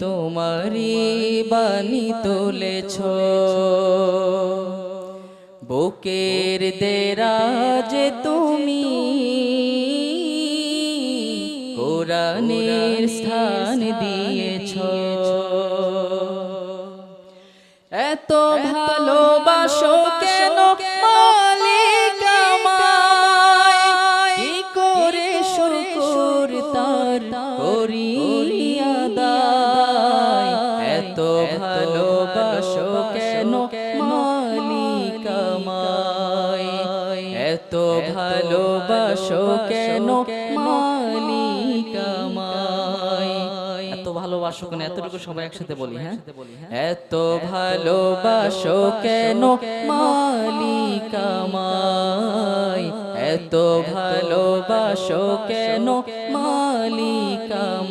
তোমারি বাণী তুলেছ। বুকের দেরাজ তুমি কোরআনের স্থান দিয়েছ। এত ভালোবাসো কেন মালিক আমায়? কি করে শুকুর তার করি আদায়। এত ভালোবাসো কেন মালিক আমায়? এত ভালোবাসো কেন মালিক এত ভালোবাসো কেন? এতটুকু সবাই একসাথে বলি হ্যাঁ? এত ভালোবাসো কেন মালিক এত ভালোবাসো কেন মালিকা